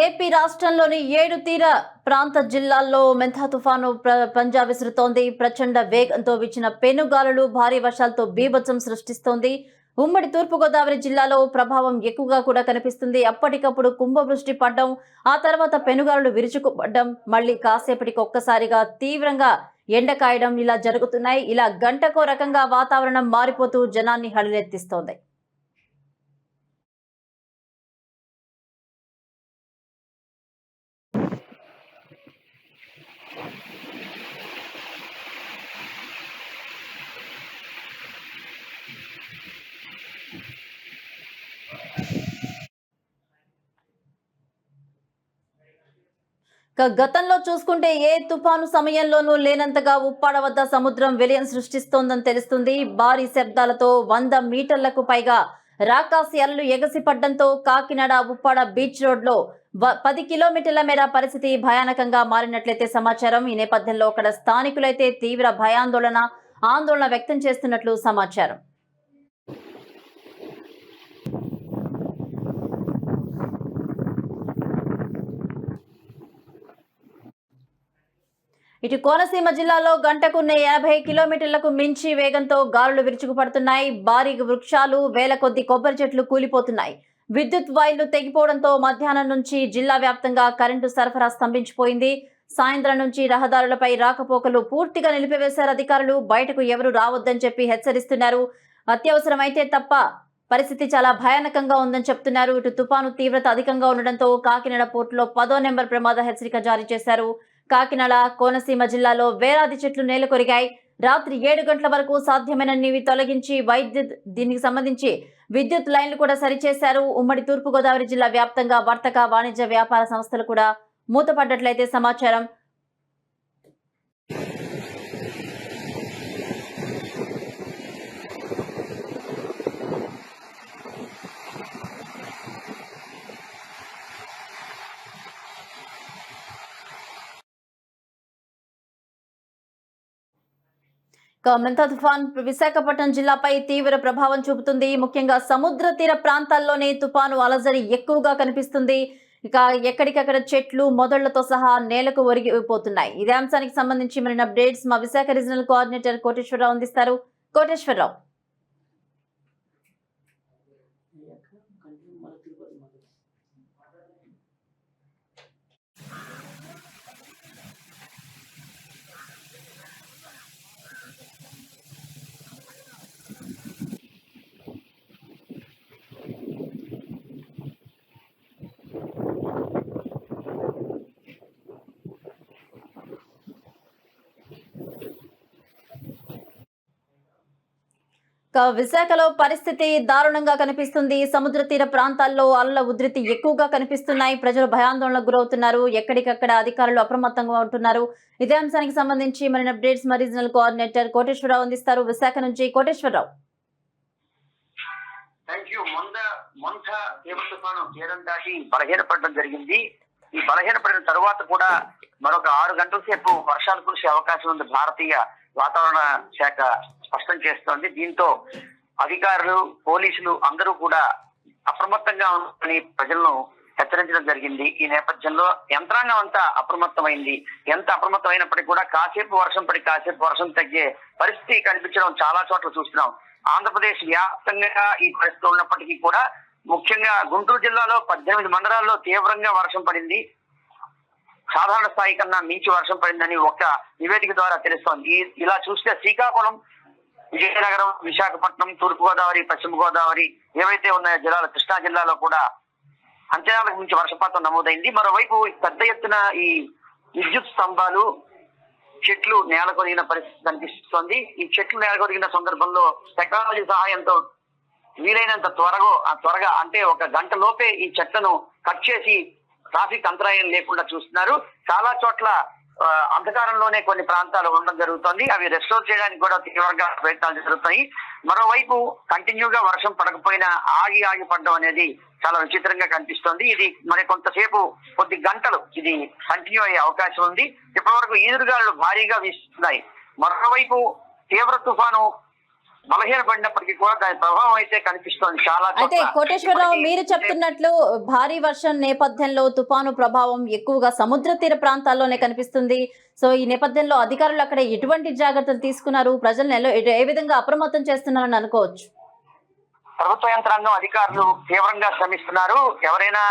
AP రాష్ట్రంలోని ఏడు తీర ప్రాంత జిల్లాల్లో మెంథా తుఫాను పంజా విసురుతోంది ప్రచండ వేగంతో వీచిన పెనుగాలులు భారీ వర్షాలతో బీభత్సం సృష్టిస్తోంది. ఉమ్మడి తూర్పుగోదావరి జిల్లాలో ప్రభావం ఎక్కువగా కూడా కనిపిస్తుంది. అప్పటికప్పుడు కుంభవృష్టి పడ్డం ఆ తర్వాత పెనుగాలులు విరుచుకుపడ్డం మళ్ళీ కాసేపటికి ఒక్కసారిగా తీవ్రంగా ఎండ కాయడం ఇలా జరుగుతున్నాయి. ఇలా గంటకో రకంగా వాతావరణం మారిపోతూ జనాన్ని హడిలెత్తిస్తోంది. గతంలో చూసుకుంటే ఏ తుఫాను సమయంలోనూ లేనంతగా ఉప్పాడ వద్ద సముద్రం విలయం సృష్టిస్తోందని తెలుస్తుంది. భారీ శబ్దాలతో వంద మీటర్లకు పైగా రాకాసి అల్లు ఎగసిపడ్డంతో కాకినాడ ఉప్పాడ బీచ్ రోడ్లో పది కిలోమీటర్ల మేర పరిస్థితి భయానకంగా మారినట్లయితే సమాచారం. ఈ నేపథ్యంలో అక్కడ స్థానికులైతే తీవ్ర భయాందోళన ఆందోళన వ్యక్తం చేస్తున్నట్లు సమాచారం. ఇటు కోనసీమ జిల్లాలో గంటకు యాభై కిలోమీటర్లకు మించి వేగంతో గాలులు విరుచుకుపడుతున్నాయి. భారీ వృక్షాలు వేల కొద్ది కొబ్బరి చెట్లు కూలిపోతున్నాయి. విద్యుత్ వైర్లు తెగిపోవడంతో మధ్యాహ్నం నుంచి జిల్లా వ్యాప్తంగా కరెంటు సరఫరా స్తంభించిపోయింది. సాయంత్రం నుంచి రహదారులపై రాకపోకలు పూర్తిగా నిలిపివేశారు అధికారులు. బయటకు ఎవరు రావద్దని చెప్పి హెచ్చరిస్తున్నారు. అత్యవసరమైతే తప్ప పరిస్థితి చాలా భయానకంగా ఉందని చెప్తున్నారు. ఇటు తుపాను తీవ్రత అధికంగా ఉండడంతో కాకినాడ పోర్టులో పదో నెంబర్ ప్రమాద హెచ్చరిక జారీ చేశారు. కాకినాడ కోనసీమ జిల్లాలో వేలాది చెట్లు నేలకొరిగాయి రాత్రి ఏడు గంటల వరకు సాధ్యమైనన్ని తొలగించి వైద్యుత్ దీనికి సంబంధించి విద్యుత్ లైన్లు కూడా సరిచేశారు. ఉమ్మడి తూర్పుగోదావరి జిల్లా వ్యాప్తంగా వర్తక వాణిజ్య వ్యాపార సంస్థలు కూడా మూతపడ్డట్లయితే సమాచారం. ఇక మెంతా తుఫాన్ విశాఖపట్నం జిల్లాపై తీవ్ర ప్రభావం చూపుతుంది. ముఖ్యంగా సముద్ర తీర ప్రాంతాల్లోనే తుఫాను అలజడి ఎక్కువగా కనిపిస్తుంది. ఇక ఎక్కడికక్కడ చెట్లు మొదళ్ళతో సహా నేలకు ఒరిగిపోతున్నాయి. ఇదే అంశానికి సంబంధించి మరిన్ని అప్డేట్స్ మా విశాఖ రీజనల్ కోఆర్డినేటర్ కోటేశ్వరరావు అందిస్తారు. కోటేశ్వరరావు. విశాఖలో పరిస్థితి దారుణంగా కనిపిస్తుంది. సముద్ర తీర ప్రాంతాల్లో అలల ఉధృతి ఎక్కువగా కనిపిస్తున్నాయి. ప్రజలు భయాందోళనకు గురవుతున్నారు. ఎక్కడికక్కడ అధికారులు అప్రమత్తంగా ఉంటున్నారు. ఇదే అంశానికి సంబంధించి మరిన్ని అప్డేట్స్ మా రీజనల్ కోఆర్డినేటర్ కోటేశ్వరరావు అందిస్తారు. విశాఖ నుంచి కోటేశ్వరరావు. బలహీనపడడం జరిగింది. ఈ బలహీనపడిన తరువాత కూడా మరొక ఆరు గంటల సేపు వర్షాలు కురిసే అవకాశం ఉంది. భారతీయ వాతావరణ శాఖ స్పష్టం చేస్తోంది. దీంతో అధికారులు పోలీసులు అందరూ కూడా అప్రమత్తంగా ఉండాలని ప్రజలను హెచ్చరించడం జరిగింది. ఈ నేపథ్యంలో యంత్రాంగం అంతా అప్రమత్తమైంది. ఎంత అప్రమత్తమైనప్పటికీ కూడా కాసేపు వర్షం పడి కాసేపు వర్షం తగ్గే పరిస్థితి కనిపించడం చాలా చోట్ల చూస్తున్నాం. ఆంధ్రప్రదేశ్ వ్యాప్తంగా ఈ పరిస్థితి ఉన్నప్పటికీ కూడా ముఖ్యంగా గుంటూరు జిల్లాలో పద్దెనిమిది మండలాల్లో తీవ్రంగా వర్షం పడింది. సాధారణ స్థాయి కన్నా మించి వర్షం పడిందని ఒక నివేదిక ద్వారా తెలుస్తోంది. ఇలా చూస్తే శ్రీకాకుళం విజయనగరం విశాఖపట్నం తూర్పు గోదావరి పశ్చిమ గోదావరి ఏవైతే ఉన్నాయో జిల్లాలు కృష్ణా జిల్లాలో కూడా అంచనాలకు మించి వర్షపాతం నమోదైంది. మరోవైపు పెద్ద ఎత్తున ఈ విద్యుత్ స్తంభాలు చెట్లు నేలకొదిగిన పరిస్థితి కనిపిస్తోంది. ఈ చెట్లు నేలకొదిగిన సందర్భంలో టెక్నాలజీ సహాయంతో వీలైనంత త్వరగా ఆ త్వరగా అంటే ఒక గంట లోపే ఈ చెట్లను కట్ చేసి ట్రాఫిక్ అంతరాయం లేకుండా చూస్తున్నారు. చాలా చోట్ల అంధకారంలోనే కొన్ని ప్రాంతాలు ఉండడం జరుగుతుంది. అవి రెస్టోర్ చేయడానికి కూడా తీవ్రంగా ప్రయత్నాలు జరుగుతాయి. మరోవైపు కంటిన్యూగా వర్షం పడకపోయినా ఆగి ఆగి పడడం అనేది చాలా విచిత్రంగా కనిపిస్తోంది. ఇది మరి కొంతసేపు కొద్ది గంటలు ఇది కంటిన్యూ అయ్యే అవకాశం ఉంది. ఇప్పటి వరకు ఈదురుగాలు భారీగా వీస్తున్నాయి. మరోవైపు తీవ్ర తుఫాను బలహీనపడినప్పటికీ కూడా దాని ప్రభావం అయితే కనిపిస్తోంది చాలా అయితే. కోటేశ్వరరావు మీరు చెప్తున్నట్లు భారీ వర్షం నేపథ్యంలో తుపాను ప్రభావం ఎక్కువగా సముద్ర తీర ప్రాంతాల్లోనే కనిపిస్తుంది. సో ఈ నేపథ్యంలో అధికారులు అక్కడ ఎటువంటి జాగ్రత్తలు తీసుకున్నారు? ప్రజలను ఏ విధంగా అప్రమత్తం చేస్తున్నారని అనుకోవచ్చు? ప్రభుత్వ యంత్రాంగం అధికారులు తీవ్రంగా శ్రమిస్తున్నారు. ఎవరైనా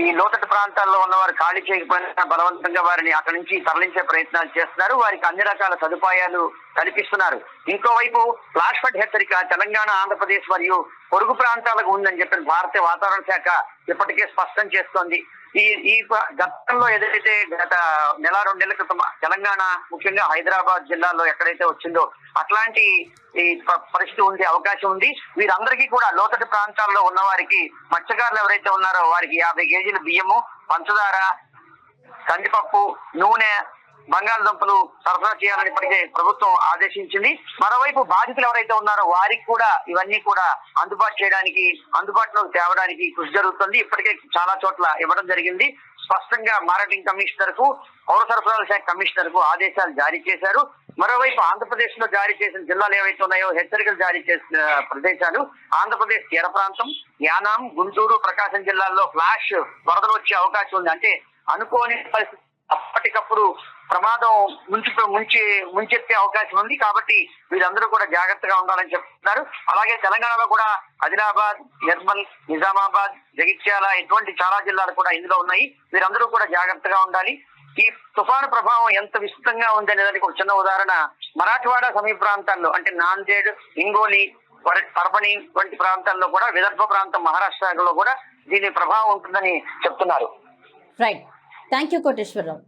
ఈ లోతట్టు ప్రాంతాల్లో ఉన్నవారు ఖాళీ చేయకపోయినా బలవంతంగా వారిని అక్కడి నుంచి తరలించే ప్రయత్నాలు చేస్తున్నారు. వారికి అన్ని రకాల సదుపాయాలు కల్పిస్తున్నారు. ఇంకోవైపు ఫ్లాష్ ఫ్లడ్ హెచ్చరిక తెలంగాణ ఆంధ్రప్రదేశ్ మరియు పొరుగు ప్రాంతాలకు ఉందని చెప్పిన భారతీయ వాతావరణ శాఖ ఇప్పటికే స్పష్టం చేస్తోంది. ఈ ఈ గతంలో ఏదైతే గత నెల రెండు నెలల క్రితం తెలంగాణ ముఖ్యంగా హైదరాబాద్ జిల్లాలో ఎక్కడైతే వచ్చిందో అట్లాంటి ఈ పరిస్థితి ఉండే అవకాశం ఉంది. వీరందరికీ కూడా లోతటి ప్రాంతాల్లో ఉన్న వారికి మత్స్యకారులు ఎవరైతే ఉన్నారో వారికి యాభై కేజీల బియ్యము పంచదార కందిపప్పు నూనె బంగాళదుంపలు సరఫరా చేయాలని ఇప్పటికే ప్రభుత్వం ఆదేశించింది. మరోవైపు బాధితులు ఎవరైతే ఉన్నారో వారికి కూడా ఇవన్నీ కూడా అందుబాటు చేయడానికి అందుబాటులోకి తేవడానికి కృషి జరుగుతుంది. ఇప్పటికే చాలా చోట్ల ఇవ్వడం జరిగింది. స్పష్టంగా మార్కెటింగ్ కమిషనర్కు పౌర సరఫరాల శాఖ కమిషనర్కు ఆదేశాలు జారీ చేశారు. మరోవైపు ఆంధ్రప్రదేశ్లో జారీ చేసిన జిల్లాలు ఏవైతే ఉన్నాయో హెచ్చరికలు జారీ చేసిన ప్రదేశాలు ఆంధ్రప్రదేశ్ తీర ప్రాంతం యానాం గుంటూరు ప్రకాశం జిల్లాల్లో ఫ్లాష్ వరదలు వచ్చే అవకాశం ఉంది. అంటే అనుకోని పరిస్థితి అప్పటికప్పుడు ప్రమాదం ముంచి ముంచి ముంచెత్తే అవకాశం ఉంది కాబట్టి వీరందరూ కూడా జాగ్రత్తగా ఉండాలని చెప్తున్నారు. అలాగే తెలంగాణలో కూడా ఆదిలాబాద్ నిర్మల్ నిజామాబాద్ జగిత్యాల ఇటువంటి చాలా జిల్లాలు కూడా ఇందులో ఉన్నాయి. వీరందరూ కూడా జాగ్రత్తగా ఉండాలి. ఈ తుఫాను ప్రభావం ఎంత విస్తృతంగా ఉందనే దానికి ఒక చిన్న ఉదాహరణ. మరాఠవాడ సమీప ప్రాంతాల్లో అంటే నాందేడ్ ఇంగోలి వర- వంటి ప్రాంతాల్లో కూడా విదర్భ ప్రాంతం మహారాష్ట్రలో కూడా దీని ప్రభావం ఉంటుందని చెప్తున్నారు. Right thank you Koteswararao.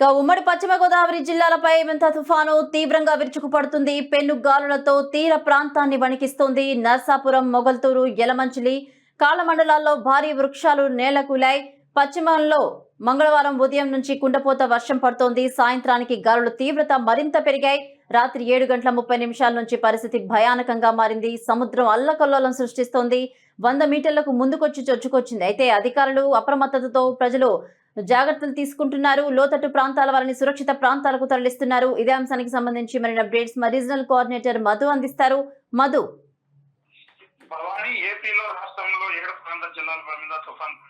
ఇక ఉమ్మడి పశ్చిమ గోదావరి జిల్లాలపై వింత తుఫాను తీవ్రంగా విరుచుకుపడుతుంది. పెను గాలులతో తీర ప్రాంతాన్ని వణికిస్తోంది. నర్సాపురం మొగల్తూరు యలమంచిలి కాళ్ళ మండలాల్లో భారీ వృక్షాలు నేలకూలాయి. పశ్చిమంలో మంగళవారం ఉదయం నుంచి కుండపోత వర్షం పడుతోంది. సాయంత్రానికి గాలుల తీవ్రత మరింత పెరిగాయి. రాత్రి ఏడు గంటల ముప్పై నిమిషాల నుంచి పరిస్థితి భయానకంగా మారింది. సముద్రం అల్లకల్లోలం సృష్టిస్తోంది. వంద మీటర్లకు ముందుకొచ్చి చొచ్చుకొచ్చింది. అయితే అధికారులు అప్రమత్తతతో ప్రజలు జాగ్రత్తలు తీసుకుంటున్నారు. లోతట్టు ప్రాంతాల వారిని సురక్షిత ప్రాంతాలకు తరలిస్తున్నారు. ఇదే అంశానికి సంబంధించి మరిన్ని అప్డేట్స్ మా రీజనల్ కోఆర్డినేటర్ మధు అందిస్తారు. మధు. ఏపీలో రాష్ట్రంలో ఏడు ప్రాంత జిల్లాల మీద తుఫాన్ పంజాబ్ విసిరింది అయితే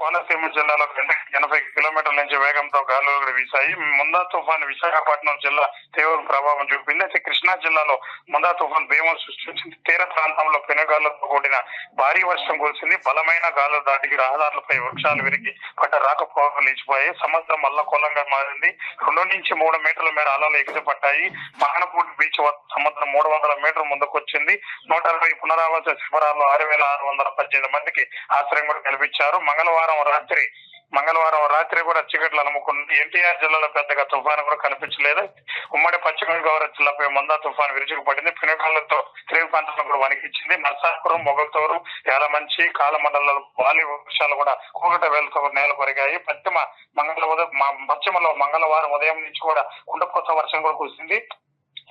కోనసీమ జిల్లాలో గంటకి ఎనభై కిలోమీటర్ల నుంచి వేగంతో గాలులు వీశాయి. ముందా తుఫాన్ విశాఖపట్నం జిల్లా తీవ్ర ప్రభావం చూపింది. అయితే కృష్ణా జిల్లాలో ముందా తుఫాన్ భీమం సృష్టించింది. తీర ప్రాంతంలో పెనుగాలతో కూడిన భారీ వర్షం కురిసింది. బలమైన గాలు దాటికి రహదారులపై వృక్షాలు విరిగి పడ్డ రాకపోకలు నిలిచిపోయాయి. సముద్రం అల్లకొల్లంగా మారింది. రెండు నుంచి మూడు మీటర్ల మేర అలలు ఎగిసిపడ్డాయి మహనపూడి బీచ్ వద్ద సముద్రం మూడు వందల మీటర్ల ముందుకు వచ్చింది నూట అరవై పునరావాస శిబిరాల్లో ఆరు వేల ఆరు వందల పద్దెనిమిది మందికి ఆశ్రయం కూడా కల్పించారు. మంగళవారం రాత్రి మంగళవారం రాత్రి కూడా చీకట్లు అలుముకుంది ఎన్టీఆర్ జిల్లాలో పెద్దగా తుఫాను కూడా కనిపించలేదు. ఉమ్మడి పశ్చిమ గోదావరి జిల్లాపై మందా తుఫాను విరుచుకుపడింది పడింది. పినకాలతో తీవ్ర కూడా వణికిచ్చింది నర్సాపురం మొగల్తూరు యాలమంచి కాలమండలాలు భారీ వృక్షాలు కూడా కూకట వేలతో నేల కొరిగాయి. పశ్చిమ మంగళ ఉదయం పశ్చిమలో మంగళవారం ఉదయం నుంచి కూడా కుండపోత వర్షం కూడా కురిసింది.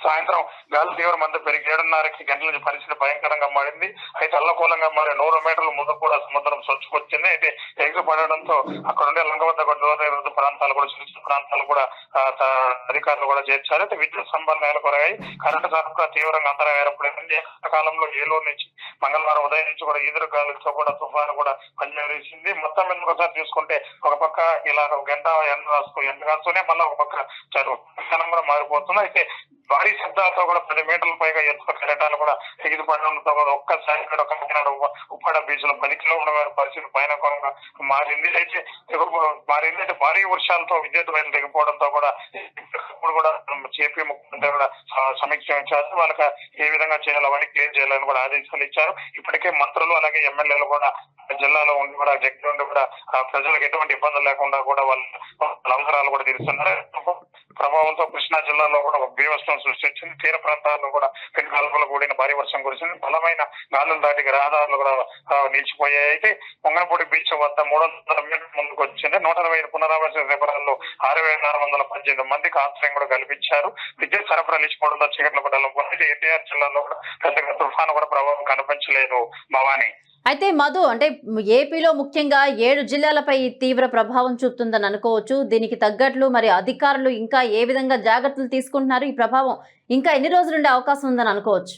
సాయంత్రం గాలి తీవ్రం పెరిగి ఏడున్నరకి గంటల నుంచి పరిస్థితి భయంకరంగా మారింది. అయితే అల్లకూలంగా మారి నూరు మీటర్ల ముందు కూడా సముద్రం సొచ్చుకొచ్చింది. అయితే ఎగురు పడడంతో అక్కడ ఉండే లంగవద్ద గొడవ ప్రాంతాలు కూడా చిన్న ప్రాంతాలు కూడా అధికారులు కూడా చేర్చారు. అయితే విద్యుత్ స్తంభాలు నెలకొరగాయి కరెంటు సరఫరా తీవ్రంగా అంతరం ఏర్పడింది. కాలంలో ఏలూరు నుంచి మంగళవారం ఉదయం నుంచి కూడా ఈదురు గాలితో కూడా తుఫాను కూడా పనిచేసింది మొత్తం మీద ఒకసారి చూసుకుంటే ఒక పక్క ఇలా ఒక గంట ఎండ రాస్తూ ఎండ కాస్తూనే మళ్ళీ ఒక పక్క చదువు కూడా మారిపోతుంది. అయితే భారీ శబ్దాలతో కూడా పది మీటర్ల పైగా ఎత్తుల కెరటాలు కూడా ఎగిరి పడడంతో కూడా ఒక్కసారి కూడా ఒక కాకినాడ ఉప్పాడ బీచ్లో పది కిలోమీటర్ల మేర పరిస్థితి పైన మారింది. అయితే మారింది అయితే భారీ వర్షాలతో విద్యుత్ వైర్లు తెగిపోవడంతో కూడా ఇప్పుడు కూడా చేపీ ముఖ్యమంత్రి కూడా సమీక్షించారు వాళ్ళకి ఏ విధంగా చేయాలో అవన్నీ క్లియర్ చేయాలని కూడా ఆదేశాలు ఇచ్చారు. ఇప్పటికే మంత్రులు అలాగే ఎమ్మెల్యేలు కూడా జిల్లాలో ఉండి కూడా జగ్గి ఉండి కూడా ప్రజలకు ఎటువంటి ఇబ్బందులు లేకుండా కూడా వాళ్ళ అవసరాలు కూడా తీరుస్తున్నారు. ప్రభావంతో కృష్ణా జిల్లాలో కూడా ఒక బీభత్సం సృష్టించింది. తీర ప్రాంతాల్లో కూడా పెను కలుపులు కూడిన భారీ వర్షం కురిసింది. బలమైన గాలులు దాటికి రహదారులు కూడా నిలిచిపోయాయి. అయితే పొంగనపూడి బీచ్ వద్ద మూడు వందల మీటర్ల ముందుకు వచ్చింది. నూట ఇరవై ఐదు పునరావాస శిబిరాల్లో ఆరు వేల ఆరు వందల పద్దెనిమిది మందికి ఆశ్రయం కూడా కల్పించారు. విద్యుత్ సరఫరా నిలిచిపోవడంతో చీకట్ల పడ్డలో ఎన్టీఆర్ జిల్లాలో కూడా పెద్దగా తుఫాను కూడా ప్రభావం కనిపించలేదు భవానీ. అయితే మధు అంటే ఏపీలో ముఖ్యంగా ఏడు జిల్లాలపై తీవ్ర ప్రభావం చూపుతుందని అనుకోవచ్చు. దీనికి తగ్గట్లు మరి అధికారులు ఇంకా ఏ విధంగా జాగ్రత్తలు తీసుకుంటున్నారు? ఈ ప్రభావం ఇంకా ఎన్ని రోజులు ఉండే అవకాశం ఉందని అనుకోవచ్చు?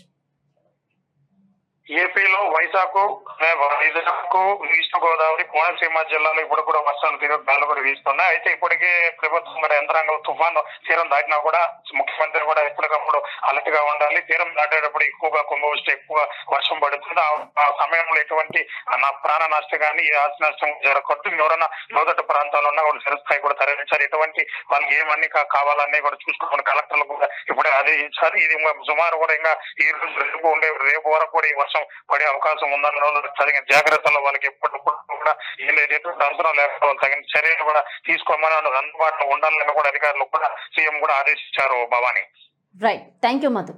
ఏపీలో వైజాగ్ వైజాగ్ ఈస్ట్ గోదావరి కోనసీమ జిల్లాలో ఇప్పుడు కూడా వర్షాలు తీవ్ర గాలు కూడా వీస్తున్నాయి. అయితే ఇప్పటికే ప్రభుత్వం మరి యంత్రాంగం తుఫాను తీరం దాటినా కూడా ముఖ్యమంత్రి కూడా ఎప్పటికప్పుడు అలర్ట్గా ఉండాలి. తీరం దాటేటప్పుడు ఎక్కువగా కుంభవృష్టి ఎక్కువ వర్షం పడుతుంది. ఆ- సమయంలో ఎటువంటి నా ప్రాణ నష్టం కానీ ఏ ఆస్తి నష్టం జరగకూడదు. ఎవరైనా లోతట్టు ప్రాంతాల్లో ఉన్నా కూడా చిరస్థాయి కూడా తరలించారు ఎటువంటి వాళ్ళకి ఏమన్నీ కావాలన్నీ కూడా చూసుకుని కలెక్టర్లు కూడా ఇప్పుడే ఆదేశించారు. ఇది సుమారు కూడా ఇంకా ఈ రోజు రేపు ఉండే రేపు వరకు కూడా ఈ వర్షం పడే అవకాశం ఉందన్న రోజు తగిన జాగ్రత్తలు వాళ్ళకి ఎప్పటికప్పుడు కూడా ఏం లేదు అవసరం లేకపోవడం తగిన చర్యలు కూడా తీసుకోమని అందుబాటులో ఉండాలని కూడా అధికారులు కూడా సీఎం కూడా ఆదేశించారు Bhavani. Right thank you Madhu